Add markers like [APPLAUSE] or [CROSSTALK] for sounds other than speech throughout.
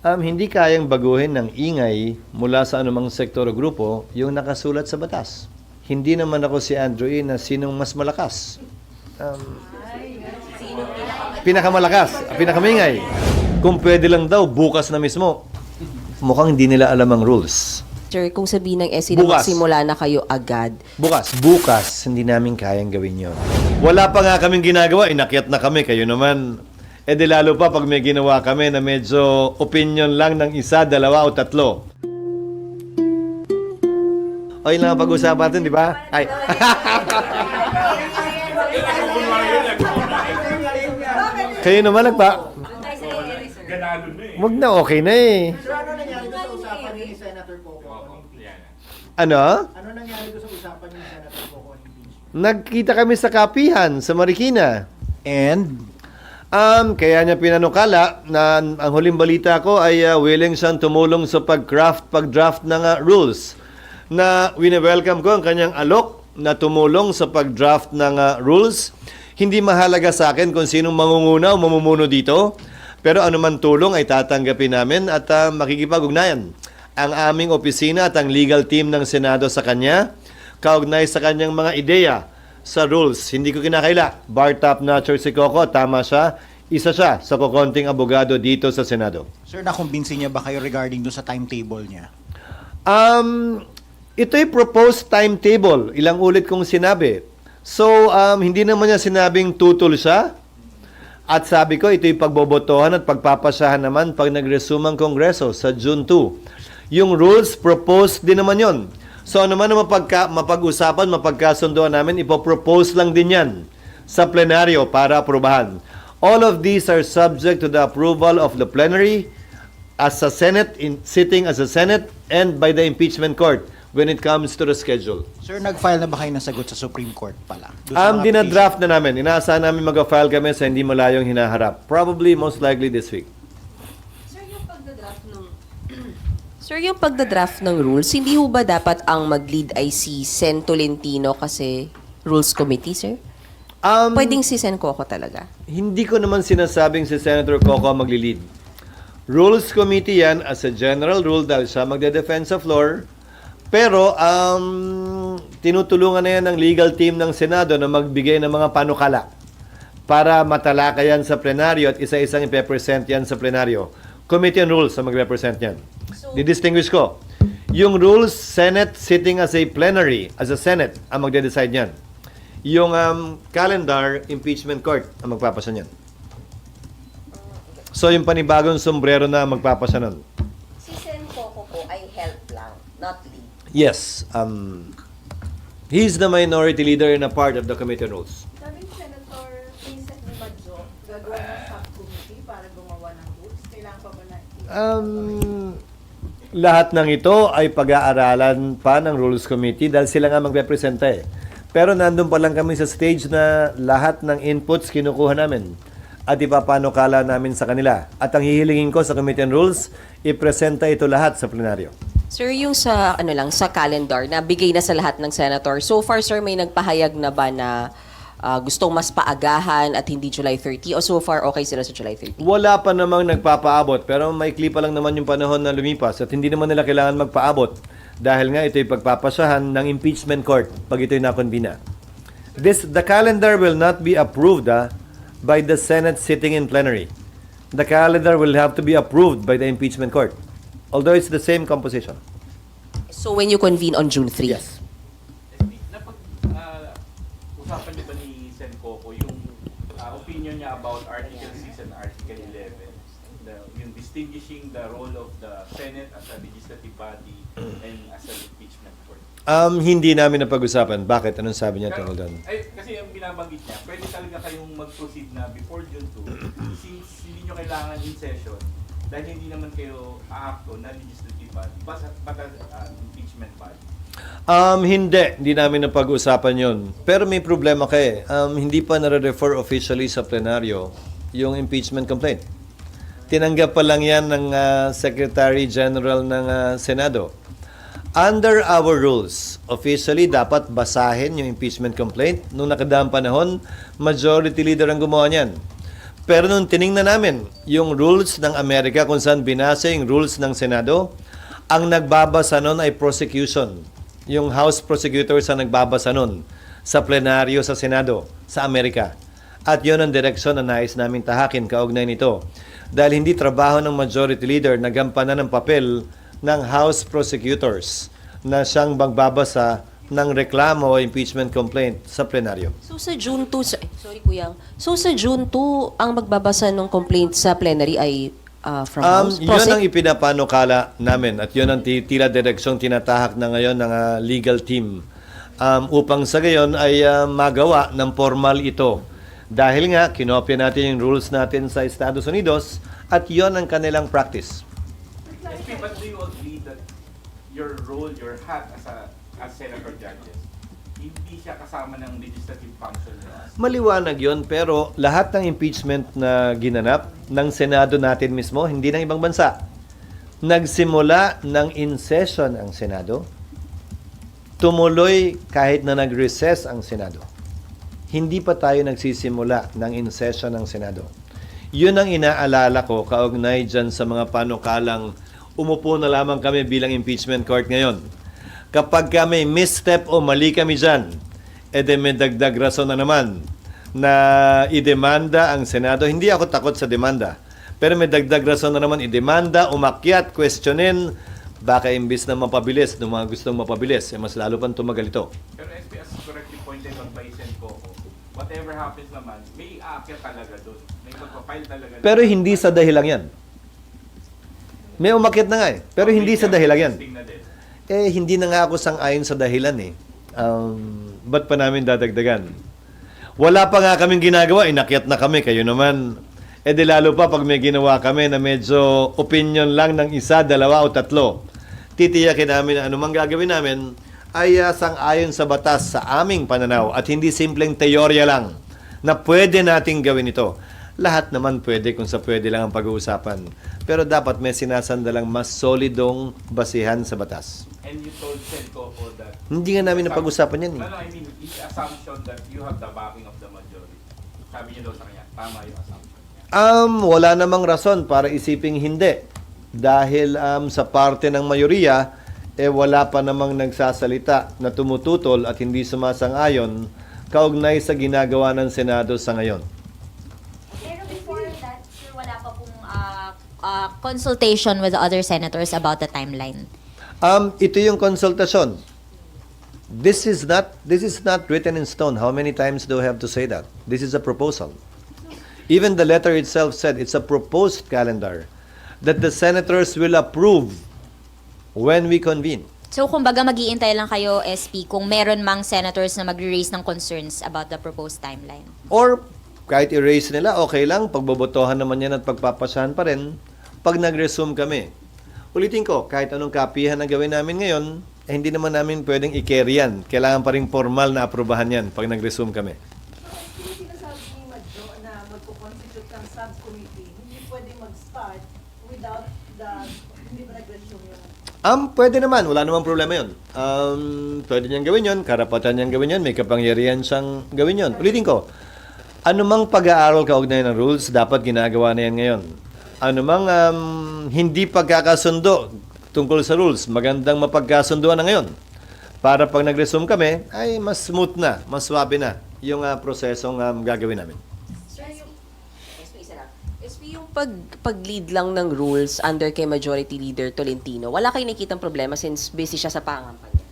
Um, hindi kayang baguhin ng ingay mula sa anumang sektor o grupo yung nakasulat sa batas. Hindi naman ako si Andrew E. na sinong mas malakas. Um, pinakamalakas, pinakamingay. Kung pwede lang daw, bukas na mismo. Mukhang hindi nila alam ang rules. Sir, kung sabihin ng SC na Bukas. magsimula na kayo agad, Bukas. Bukas, hindi namin kayang gawin yon. Wala pa nga kaming ginagawa, inakyat na kami, kayo naman. E di lalo pa pag may ginawa kami na medyo opinion lang ng isa, dalawa o tatlo. O yun lang ang pag-usapan natin, di ba? Ay. [LAUGHS] kayo naman nagpa... Ganado na eh. Wag na, okay na eh. Sir, ano nangyari doon sa usapan ni Senator Coco? Ano? Ano nangyari doon sa usapan ni Senator Coco? Nagkita kami sa kapihan sa Marikina. And Um, kaya niya pinanukala na ang huling balita ko ay uh, willing siyang tumulong sa pag-craft, pag-draft ng uh, rules. Na wini-welcome ko ang kanyang alok na tumulong sa pag-draft ng uh, rules. Hindi mahalaga sa akin kung sinong mangunguna o mamumuno dito. Pero anuman tulong ay tatanggapin namin at uh, makikipag-ugnayan. Ang aming opisina at ang legal team ng Senado sa kanya, kaugnay sa kanyang mga ideya sa rules. Hindi ko kinakaila. Bar top notcher si Coco, tama siya. Isa siya sa kukonting abogado dito sa Senado. sir, nakumbinsi niya ba kayo regarding doon sa timetable niya? Um, ito'y proposed timetable. Ilang ulit kong sinabi. So, um, hindi naman niya sinabing tutol siya. At sabi ko, ito'y pagbobotohan at pagpapasahan naman pag nag-resume ang Kongreso sa June 2. Yung rules, proposed din naman yon. So, ano man ang mapagka, mapag-usapan, mapagkasunduan namin, ipopropose lang din yan sa plenaryo para aprobahan. All of these are subject to the approval of the plenary as a Senate, in, sitting as a Senate, and by the impeachment court when it comes to the schedule. Sir, nag-file na ba kayo ng sagot sa Supreme Court pala? Um, dinadraft na namin. Inaasahan namin mag-file kami sa hindi malayong hinaharap. Probably, most likely this week. Sir, yung pagdadraft ng Sir, yung pagdadraft ng rules, hindi ho ba dapat ang mag-lead ay si Sen Tolentino kasi Rules Committee, sir? Um, Pwedeng si Sen Coco talaga. Hindi ko naman sinasabing si Senator Coco ang magli-lead. Rules Committee yan as a general rule dahil siya magde-defend sa floor. Pero um, tinutulungan na yan ng legal team ng Senado na magbigay ng mga panukala para matalaka yan sa plenaryo at isa-isang ipepresent yan sa plenaryo. Committee on Rules ang magrepresent yan. Didistinguish ko. Yung rules, Senate sitting as a plenary, as a Senate, ang magde-decide yan. Yung um, calendar, impeachment court ang magpapasa niyan. So yung panibagong sombrero na magpapasa nun. Si Sen Coco po ay help lang, not lead. Yes, um, he's the minority leader and a part of the committee on rules. Sabi ni Senator Vincent Di Maggio, gagawa ng subcommittee para gumawa ng rules. Kailangan pa ba na Um, lahat ng ito ay pag-aaralan pa ng Rules Committee dahil sila nga magrepresenta eh. Pero nandun pa lang kami sa stage na lahat ng inputs kinukuha namin at ipapanukala namin sa kanila. At ang hihilingin ko sa Committee on Rules, ipresenta ito lahat sa plenaryo. Sir, yung sa ano lang sa calendar na bigay na sa lahat ng senator. So far, sir, may nagpahayag na ba na ah, gustong mas paagahan at hindi July 30 o so far okay sila sa July 30? Wala pa namang nagpapaabot pero maikli pa lang naman yung panahon na lumipas at hindi naman nila kailangan magpaabot dahil nga ito'y pagpapasahan ng impeachment court pag ito'y nakonbina. This, the calendar will not be approved ah, by the Senate sitting in plenary. The calendar will have to be approved by the impeachment court. Although it's the same composition. So when you convene on June 3? Yes. Napag, ah, usapan niyo ba ni Sen Coco yung ah, opinion niya about Article 6 and Article 11? The, yung distinguishing the role of the Senate as a legislative body and as an impeachment court. Um, hindi namin napag-usapan. Bakit? Anong sabi niya tungkol doon? Ay, kasi ang binabanggit niya, pwede talaga kayong mag-proceed na before June 2 [CLEARS THROAT] since hindi nyo kailangan in session dahil hindi naman kayo aakto na legislative body but as an impeachment body. Um, hindi. Hindi namin napag-usapan yon. Pero may problema ka eh. Um, hindi pa nare-refer officially sa plenaryo yung impeachment complaint. Tinanggap pa lang yan ng ah, Secretary General ng ah, Senado. Under our rules, officially dapat basahin yung impeachment complaint. Nung nakadaang panahon, majority leader ang gumawa niyan. Pero nung tiningnan namin yung rules ng Amerika kung saan binasa yung rules ng Senado, ang nagbabasa nun ay prosecution. Yung House prosecutors ang nagbabasa nun sa plenaryo sa Senado sa Amerika. At yon ang direksyon na nais naming tahakin kaugnay nito. Dahil hindi trabaho ng majority leader na gampanan ng papel ng House prosecutors na siyang magbabasa ng reklamo o impeachment complaint sa plenaryo. So sa June 2, sa- eh, sorry Kuya, so sa June 2, ang magbabasa ng complaint sa plenary ay ah, from Um, House? yun ang ipinapanukala namin at yun ang ti- tila direksyong tinatahak na ngayon ng ah, legal team um, upang sa gayon ay ah, magawa ng formal ito. Dahil nga, kinopya natin yung rules natin sa Estados Unidos at yon ang kanilang practice. SP, but do you agree that your role, your hat as a as senator judges, siya kasama ng legislative function niyo? Maliwanag yon pero lahat ng impeachment na ginanap ng Senado natin mismo, hindi ng ibang bansa. Nagsimula ng in session ang Senado, tumuloy kahit na nag-recess ang Senado. Hindi pa tayo nagsisimula ng in session ng Senado. Yun ang inaalala ko kaugnay dyan sa mga panukalang umupo na lamang kami bilang impeachment court ngayon. Kapag kami misstep o mali kami dyan, ede may dagdag rason na naman na idemanda ang Senado. Hindi ako takot sa demanda. Pero may dagdag rason na naman idemanda, umakyat, questionin, baka imbis na mapabilis, ng mga gustong mapabilis, eh mas lalo pang tumagal ito. Pero SP, as correctly pointed out by Sen Coco, whatever happens naman, may aakyat talaga doon. May magpa-file talaga. doon. Pero hindi sa dahilan yan. May umakyat na nga eh. Pero hindi sa dahilan yan. Eh, hindi na nga ako sang-ayon sa dahilan eh. Um, ba't pa namin dadagdagan? Wala pa nga kaming ginagawa, inakyat na kami, kayo naman. Eh di lalo pa pag may ginawa kami na medyo opinion lang ng isa, dalawa o tatlo. Titiyakin namin na anumang gagawin namin ay uh, sang-ayon sa batas sa aming pananaw at hindi simpleng teorya lang na pwede nating gawin ito. Lahat naman pwede kung sa pwede lang ang pag-uusapan. Pero dapat may sinasandalang mas solidong basihan sa batas. And you told Sen Coco that... Hindi nga namin napag-usapan yan eh. No, no, I mean, his assumption that you have the backing of the majority. Sabi niya daw sa kanya, tama yung assumption niya. Um, wala namang rason para isiping hindi. Dahil um, sa parte ng mayoriya, eh wala pa namang nagsasalita na tumututol at hindi sumasang-ayon kaugnay sa ginagawa ng Senado sa ngayon. Pero before that, sir, wala pa pong ah, ah, consultation with the other senators about the timeline. Um, ito yung konsultasyon. This is not this is not written in stone. How many times do I have to say that? This is a proposal. Even the letter itself said it's a proposed calendar that the senators will approve when we convene. So, kumbaga, mag-iintay lang kayo, SP, kung meron mang senators na magre-raise ng concerns about the proposed timeline. Or kahit erase nila, okay lang. Pagbobotohan naman yan at pagpapasahan pa rin pag nag-resume kami. Ulitin ko, kahit anong kapihan na gawin namin ngayon, eh, hindi naman namin pwedeng i-carry yan. Kailangan pa rin formal na aprubahan yan pag nag-resume kami. Um, pwede naman. Wala namang problema yun. Um, pwede niyang gawin yun. Karapatan niyang gawin yun. May kapangyarihan siyang gawin yun. Ulitin ko, anumang pag-aaral kaugnay ng rules, dapat ginagawa na yan ngayon. Anumang um, hindi pagkakasundo tungkol sa rules, magandang mapagkasunduan na ngayon. Para pag nag-resume kami, ay mas smooth na, mas swabe na yung uh, prosesong um, gagawin namin. Sir, yung... SP, yung pag, pag-lead lang ng rules under kay Majority Leader Tolentino, wala kayo nakikitang problema since busy siya sa pangampanya.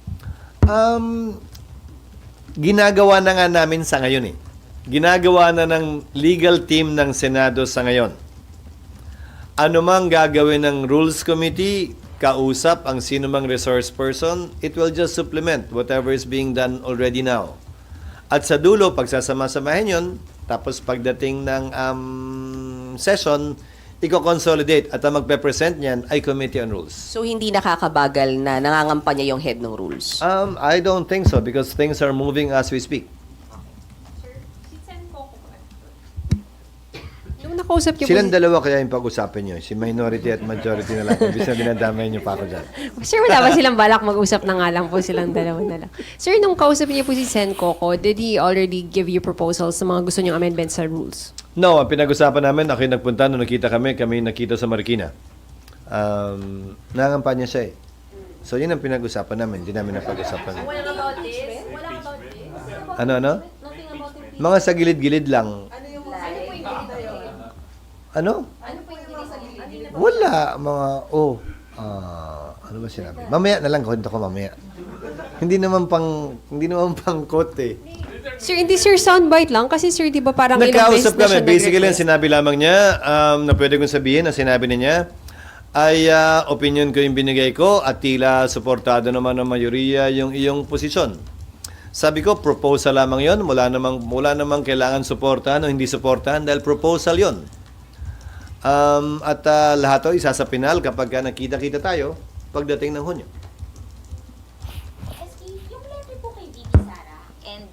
Um, ginagawa na nga namin sa ngayon eh. Ginagawa na ng legal team ng Senado sa ngayon. Ano mang gagawin ng Rules Committee, kausap ang sino mang resource person, it will just supplement whatever is being done already now. At sa dulo, pagsasama-samahin yun, tapos pagdating ng um, session, i-consolidate at ang magpe-present niyan ay Committee on Rules. So, hindi nakakabagal na nangangampanya yung head ng rules? Um, I don't think so because things are moving as we speak. Nung nakausap niyo Silang po, dalawa kaya yung pag-usapan nyo. Si minority at majority na lang. Ibig na dinadamay nyo pa ako dyan. [LAUGHS] Sir, wala ba silang balak mag-usap na nga lang po silang dalawa na lang? Sir, nung kausap niyo po si Sen Coco, did he already give you proposals sa mga gusto niyong amendments sa rules? No, ang pinag-usapan namin, ako yung nagpunta, nung nakita kami, kami nakita sa Marikina. Um, nangangampanya siya eh. So, yun ang pinag-usapan namin. Hindi namin napag-usapan. Ano, ano? Mga sa gilid-gilid lang. Ano yung mga sagot na yun? Ano? Ano po yung mga sagot? Wala. Mga, oh, ah, ano ba sinabi? Mamaya na lang, kwento ko mamaya. Hindi naman pang, hindi naman pang eh. Sir, hindi sir soundbite lang kasi sir, di ba parang ilang beses Nagkausap na kami. siya Basically, ang nag-request. sinabi lamang niya, um, na pwede kong sabihin, na sinabi niya, ay ah, opinion ko yung binigay ko at tila suportado naman ng mayoriya yung iyong posisyon. Sabi ko, proposal lamang yon Wala namang, wala namang kailangan suportahan o hindi suportahan dahil proposal yon Um, at ah, lahat to isa sa pinal kapag ka nakita-kita tayo pagdating ng Hunyo.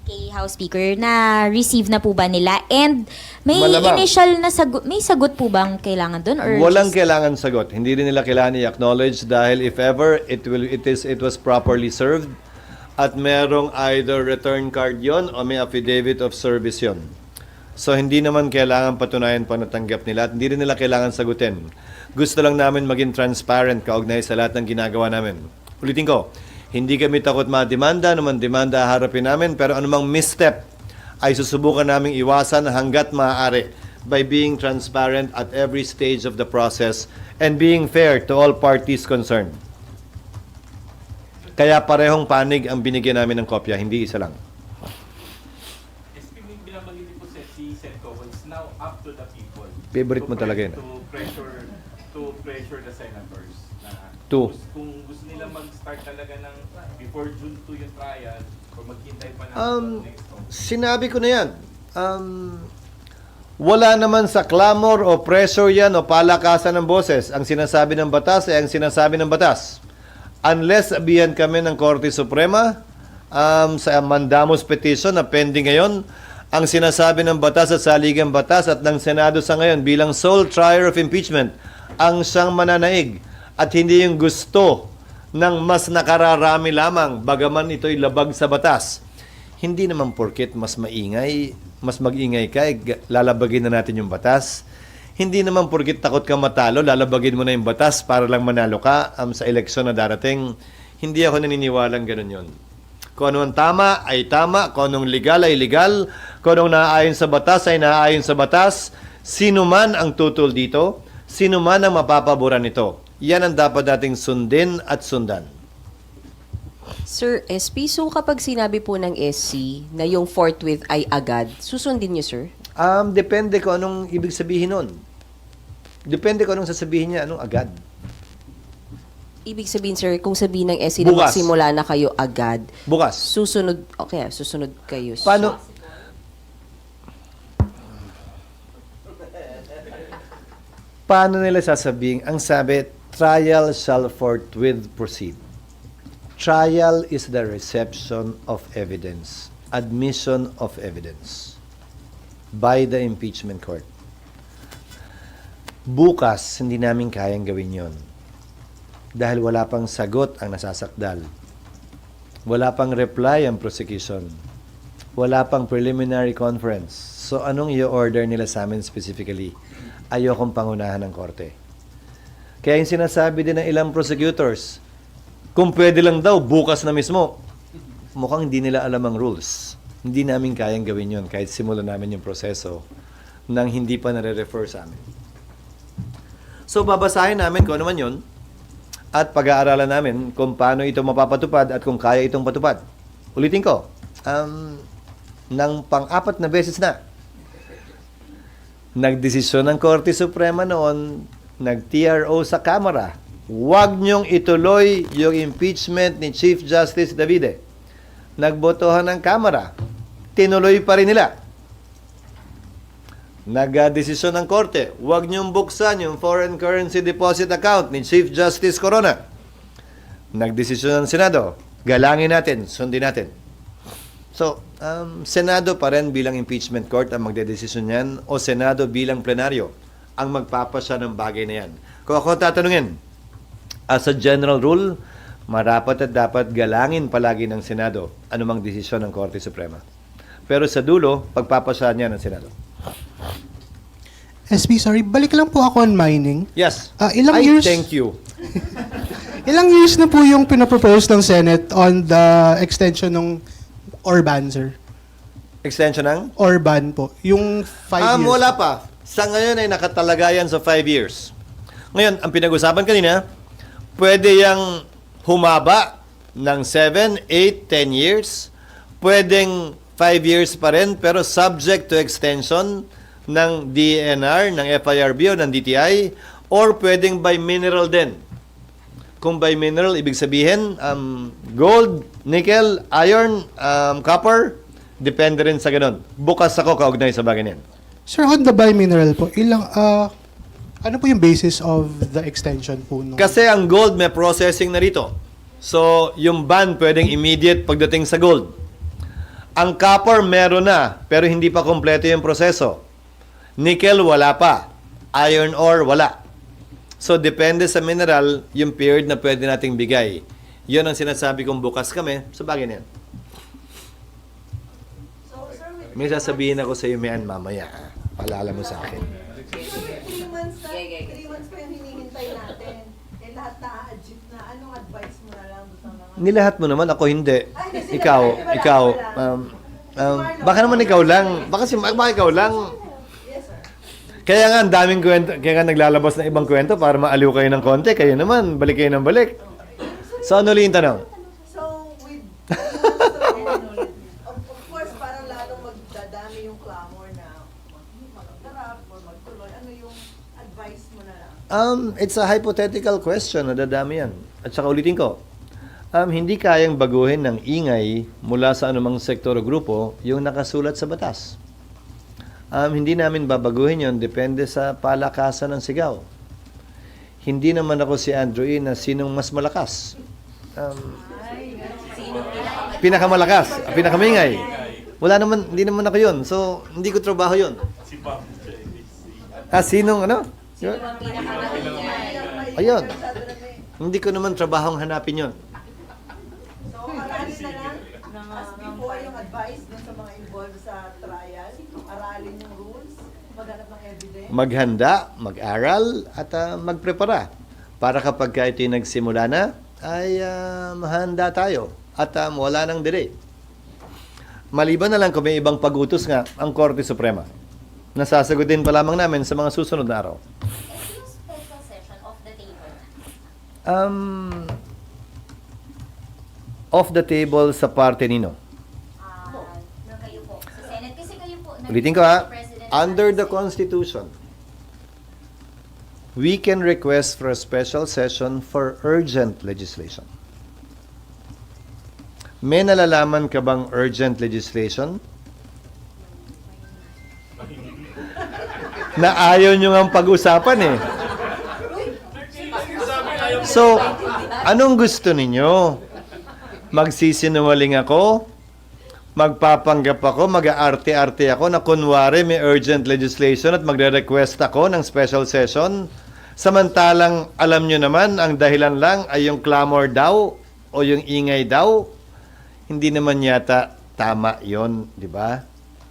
Kay House Speaker na receive na po ba nila? And may Malamang. initial na sagot, may sagot po bang kailangan doon? Or Walang just- kailangan sagot. Hindi rin nila kailangan i-acknowledge dahil if ever it will it is it was properly served at merong either return card yon o may affidavit of service yon. So hindi naman kailangan patunayan pa natanggap nila at hindi rin nila kailangan sagutin. Gusto lang namin maging transparent kaugnay sa lahat ng ginagawa namin. Ulitin ko, hindi kami takot mademanda, naman demanda harapin namin, pero anumang misstep ay susubukan naming iwasan hanggat maaari by being transparent at every stage of the process and being fair to all parties concerned. Kaya parehong panig ang binigyan namin ng kopya, hindi isa lang. Favorite mo talaga yun. To pressure, to pressure the senators. Na To. Kung, gusto nila mag-start talaga ng before June 2 yung trial, or maghintay pa ng Um, next month. sinabi ko na yan. Um, wala naman sa clamor o pressure yan o palakasan ng boses. Ang sinasabi ng batas ay ang sinasabi ng batas. Unless sabihan kami ng Korte Suprema um, sa mandamus petition na pending ngayon, ang sinasabi ng batas at saligang batas at ng Senado sa ngayon bilang sole trier of impeachment ang siyang mananaig at hindi yung gusto ng mas nakararami lamang bagaman ito'y labag sa batas. Hindi naman porket mas maingay, mas magingay ka, eh, lalabagin na natin yung batas. Hindi naman porket takot ka matalo, lalabagin mo na yung batas para lang manalo ka um, sa eleksyon na darating. Hindi ako naniniwalang ganun yon. Kung ano ang tama ay tama, kung anong legal ay legal, kung anong naaayon sa batas ay naaayon sa batas. Sino man ang tutol dito, sino man ang mapapaboran nito. Yan ang dapat nating sundin at sundan. Sir SP, so kapag sinabi po ng SC na yung forthwith ay agad, susundin niyo, sir? Um, depende kung anong ibig sabihin nun. Depende kung anong sasabihin niya, anong agad. Ibig sabihin, sir, kung sabihin ng SC na Bukas. magsimula na kayo agad, Bukas. susunod, okay, susunod kayo. Paano? Paano nila sasabihin? Ang sabi, trial shall forthwith proceed. Trial is the reception of evidence, admission of evidence by the impeachment court. Bukas, hindi namin kayang gawin yon. Dahil wala pang sagot ang nasasakdal. Wala pang reply ang prosecution. Wala pang preliminary conference. So anong i-order nila sa amin specifically? Ayokong pangunahan ng korte. Kaya yung sinasabi din ng ilang prosecutors, kung pwede lang daw, bukas na mismo. Mukhang hindi nila alam ang rules. Hindi namin kayang gawin yon kahit simulan namin yung proseso nang hindi pa nare-refer sa amin. So babasahin namin kung ano man yun at pag-aaralan namin kung paano ito mapapatupad at kung kaya itong patupad. Ulitin ko, um, ng pang-apat na beses na, nagdesisyon ng Korte Suprema noon, nag-TRO sa Kamara, huwag niyong ituloy yung impeachment ni Chief Justice Davide. Nagbotohan ng Kamara, tinuloy pa rin nila. Nagdesisyon ng Korte, huwag niyong buksan yung foreign currency deposit account ni Chief Justice Corona. Nagdesisyon ng Senado, galangin natin, sundin natin. So, um, Senado pa rin bilang impeachment court ang magdedesisyon niyan o Senado bilang plenaryo ang magpapasya ng bagay na yan. Kung ako tatanungin, as a general rule, marapat at dapat galangin palagi ng Senado anumang desisyon ng Korte Suprema. Pero sa dulo, pagpapasya niya ng Senado. SB, sorry, balik lang po ako on mining. Yes. Ah, ilang I years- thank you. [LAUGHS] Ilang years na po yung pinapropose ng Senate on the extension ng Orban, sir? Extension ng? Orban po. Yung five Um, years. wala pa. Sa ngayon ay nakatalagayan sa 5 years. Ngayon, ang pinag-usapan kanina, pwede yang humaba ng 7, 8, 10 years. Pwedeng 5 years pa rin, pero subject to extension ng DNR, ng FIRB o ng DTI, or pwedeng by mineral din. Kung by mineral, ibig sabihin, um, gold, nickel, iron, um, copper, depende rin sa ganun. Bukas ako kaugnay sa bagay na yan. Sir, on the bi-mineral po, ilang, ah, ano po yung basis of the extension po? Nung, Kasi ang gold may processing na rito. So, yung ban pwedeng immediate pagdating sa gold. Ang copper meron na, pero hindi pa kompleto yung proseso. Nickel, wala pa. Iron ore, wala. So, depende sa mineral, yung period na pwede nating bigay. Yun ang sinasabi kong bukas kami sa bagay na yan. May sasabihin ako sa iyo, Mian, mamaya. ah. Paalala mo sa akin. Three months na, three months pa yung hinihintay natin. Eh, lahat na. Anong advice mo na lang sa mga... Nilahat mo naman, ako hindi. Ikaw, ikaw, um, um, baka naman ikaw lang. Baka, si, baka ikaw lang. Kaya nga, ang daming kwento, kaya nga naglalabas ng ibang kwento para maaliw kayo ng konti. Kayo naman, balik kayo ng balik. So, ano ulit yung tanong? So, with [LAUGHS] of, course, parang lalong magdadami yung clamor na mag- mag-darap or magtuloy. Ano yung advice mo na lang? Um, it's a hypothetical question, nadadami yan. At saka ulitin ko, um, hindi kayang baguhin ng ingay mula sa anumang sektor o grupo yung nakasulat sa batas. Um, hindi namin babaguhin yon depende sa palakasan ng sigaw. Hindi naman ako si Andrew E. na sinong mas malakas. Um, pinakamalakas, pinakamingay. Wala naman, hindi naman ako yun. So, hindi ko trabaho siya. Ah, sinong ano? Yun? Ayun. Hindi ko naman trabahong hanapin yon. So, aralin na lang, as before yung advice dun sa mga involved sa trial, aralin yung rules, maghanap ng evidence. Maghanda, mag-aral, at ah, magprepara. Para kapag ka ito'y nagsimula na, ay ah, mahanda tayo. At ah, wala nang delay. Maliban na lang kung may ibang pag-utos nga ang Korte Suprema. Nasasagutin pa lamang namin sa mga susunod na araw. Um, off the table sa parte nino. Ah, na kayo po. Sa Senate. Kasi kayo po. Ulitin ko ha, under the. Constitution, we can request for a special session for urgent legislation. May nalalaman ka bang urgent legislation? na ayaw nyo nga pag-usapan eh. So, anong gusto ninyo? Magsisinungaling ako? Magpapanggap ako, mag-aarte-arte ako na kunwari may urgent legislation at magre-request ako ng special session. Samantalang alam nyo naman, ang dahilan lang ay yung clamor daw o yung ingay daw. Hindi naman yata tama yon, di ba?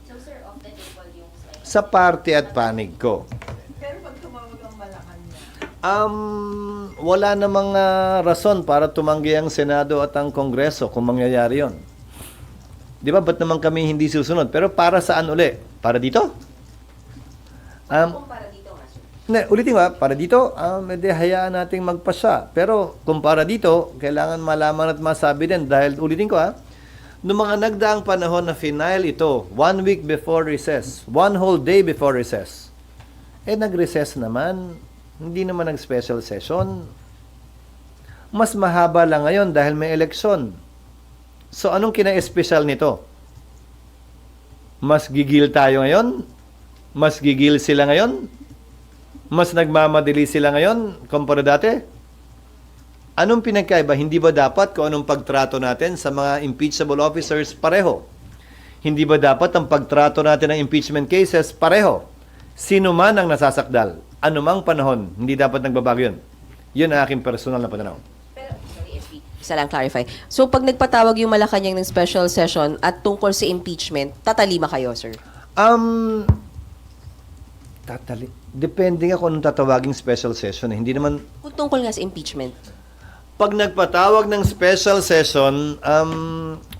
So, sir, off the table yung. Sa parte at panig ko. Pero pag tumawag ang Malacanang, Um, wala namang ah, rason para tumanggi ang Senado at ang Kongreso kung mangyayari yon. Di ba? Ba't naman kami hindi susunod? Pero para saan uli? Para dito? Um, ne, ulitin ko ha, para dito, um, edi hayaan nating magpasya. Pero kung para dito, kailangan malaman at masabi din dahil ulitin ko ha, noong mga nagdaang panahon na final ito, one week before recess, one whole day before recess, eh nag-recess naman, hindi naman nag-special session. Mas mahaba lang ngayon dahil may eleksyon. So anong kina-espesyal nito? Mas gigil tayo ngayon? Mas gigil sila ngayon? Mas nagmamadali sila ngayon kumpara dati? Anong pinagkaiba? Hindi ba dapat kung anong pagtrato natin sa mga impeachable officers pareho? Hindi ba dapat ang pagtrato natin ng impeachment cases pareho? Sino man ang nasasakdal, anumang panahon, hindi dapat nagbabago yun. Yun ang aking personal na pananaw. Isa lang clarify. So, pag nagpatawag yung Malacanang ng special session at tungkol sa impeachment, tatalima kayo, sir? Um, Tatali. Depende nga kung anong tatawaging special session. Eh. Hindi naman Kung tungkol nga sa impeachment. Pag nagpatawag ng special session, um,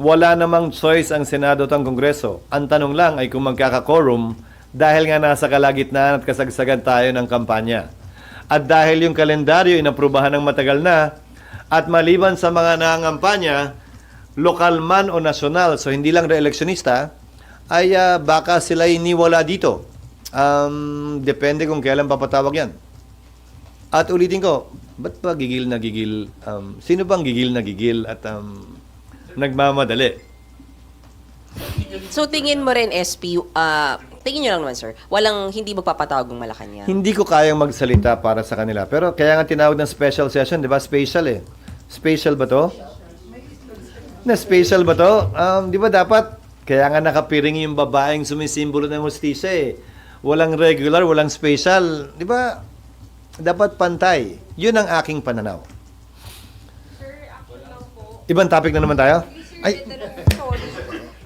wala namang choice ang Senado at ang Kongreso. Ang tanong lang ay kung magkaka-quorum dahil nga nasa kalagitnaan at kasagsagan tayo ng kampanya. At dahil yung kalendaryo inaprubahan ng matagal na at maliban sa mga nangangampanya, lokal man o nasyonal, so hindi lang re-electionista, ay ah, baka sila iniwala dito. Um, depende kung kailan papatawag yan. At ulitin ko, ba't ba gigil na gigil? Um, sino bang gigil na gigil at um, nagmamadali? So tingin mo rin, SP, ah, tingin nyo lang naman, sir, walang hindi magpapatawag ng Malacanang. Hindi ko kayang magsalita para sa kanila. Pero kaya nga tinawag ng special session, di ba? Special eh. Special ba to? Na special ba to? Um, di ba dapat, kaya nga nakapiring yung babaeng sumisimbolo ng hostisya eh. Walang regular, walang special. Di ba? Dapat pantay. Yun ang aking pananaw. Ibang topic na naman tayo? Ay,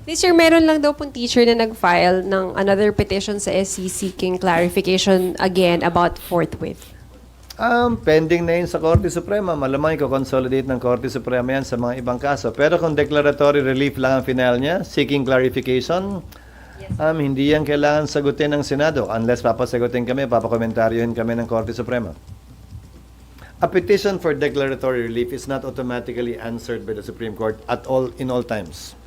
This year, meron lang daw pong teacher na nag-file ng another petition sa SC seeking clarification again about forthwith. Um, pending na yun sa Korte Suprema. Malamang i-consolidate ng Korte Suprema yan sa mga ibang kaso. Pero kung declaratory relief lang ang final niya, seeking clarification, um, hindi yan kailangan sagutin ng Senado unless papasagutin kami, papakomentaryohin kami ng Korte Suprema. A petition for declaratory relief is not automatically answered by the Supreme Court at all in all times.